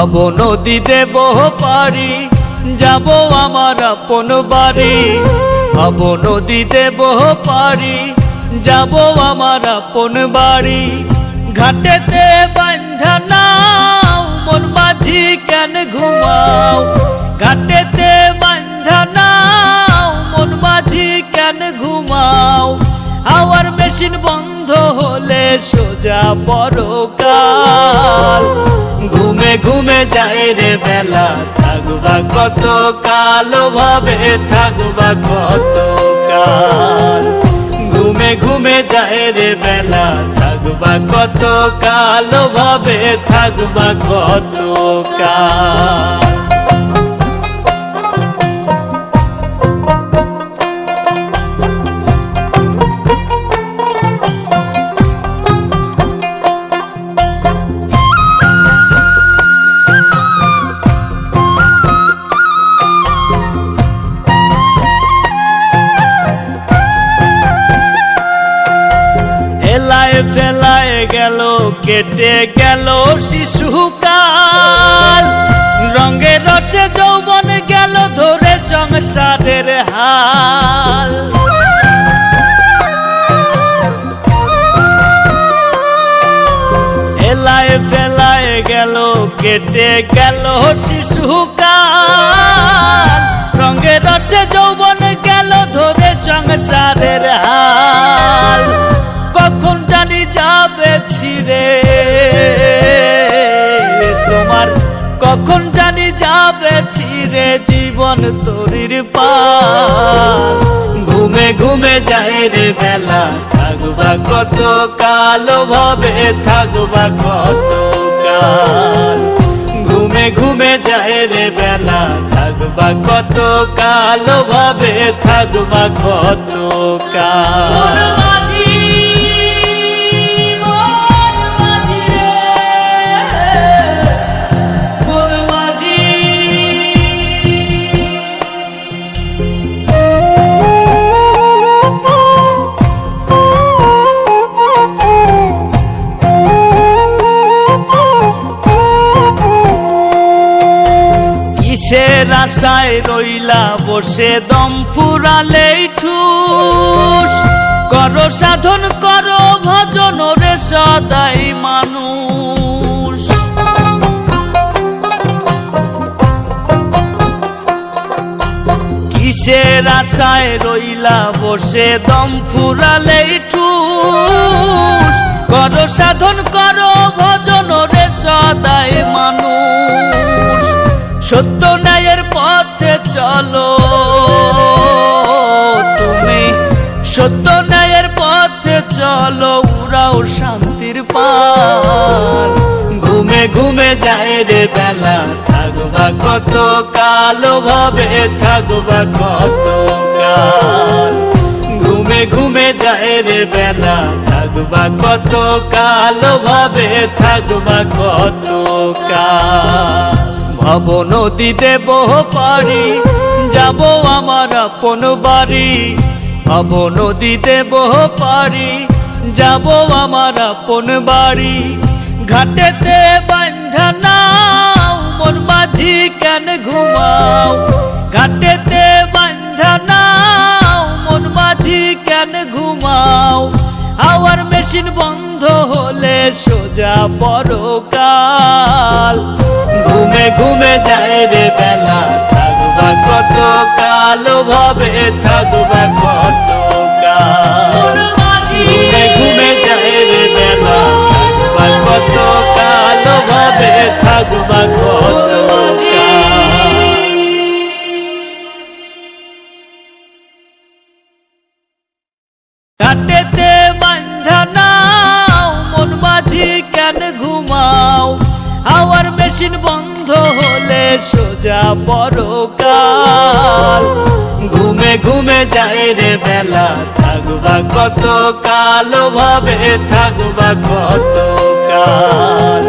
ভব নদী দেব পারি, যাব আমার আপন বাড়ি। ভব নদী দেব পারি, যাব আমার আপন বাড়ি। ঘাটেতে বান্ধা নাও, মন মাঝি কেন ঘুমাও? ঘাটেতে বান্ধা নাও, মন মাঝি কেন ঘুমাও? আওয়ার মেশিন বন্ধ হলে সোজা পরকাল। ঘুমে ঘুমে যায় রে বেলা। থাকবা কত কাল, ভাবে থাকবা কত কাল। ঘুমে ঘুমে যায় রে বেলা। থাকবা কত কাল, ভাবে থাকবা কত কাল। কেটে গেল শিশুকাল। রঙে রসে যৌবন গেল ধরে সংসারের হাল। এলায় ফেলায় গেল, কেটে গেল শিশুকাল। রঙে রসে যৌবন গেল ধরে সংসারের হাল। কখন জানি যাবে ছিড়ে কখন জানি যাবে ছিড়ে জীবন তরির পাল ঘুমে ঘুমে যায় রে বেলা, থাকবা কত কাল, ভাবে থাকবা কত কাল। ঘুমে ঘুমে যায় রে বেলা, থাকবা কত কাল, ভাবে থাকবা কত কাল। কিসের আশায় রইলা বসে দম ফুরালেই ঠুস। করো সাধন, করো ভজন রে সদাই মানুষ। কিসের আশায় রইলা বসে দম ফুরালেই ঠুস। করো সাধন, করো ভজন রে সদাই সত্য ন্যায়ের পথে চলো। তুমি সত্য ন্যায়ের পথে চলো, উড়াও শান্তির পাল ঘুমে ঘুমে যায় রে বেলা, থাকবা কত কাল, ভাবে থাকবা কত কাল। ঘুমে ঘুমে যায় রে বেলা, থাকবা কত কাল, ভাবে থাকবা কত কাল। ভব নদী দেব পারি, যাব আমার আপন বাড়ি। ভব নদী দেব পারি, যাব আমার আপন বাড়ি। ঘাটেতে বান্ধা নাও, মন মাঝি কেন ঘুমাও? ঘাটেতে বান্ধা নাও, মন মাঝি কেন ঘুমাও? আওয়ার মেশিন বন্ধ হলে সোজা পরকাল। ঘুমে ঘুমে যায় রে বেলা। থাকবা কত কাল ভাবে থাকবা আশ্বিন বন্ধ হলে সোজা পরকাল। ঘুমে ঘুমে যায় রে বেলা থাকবা কত কাল ভাবে থাকবা কত কাল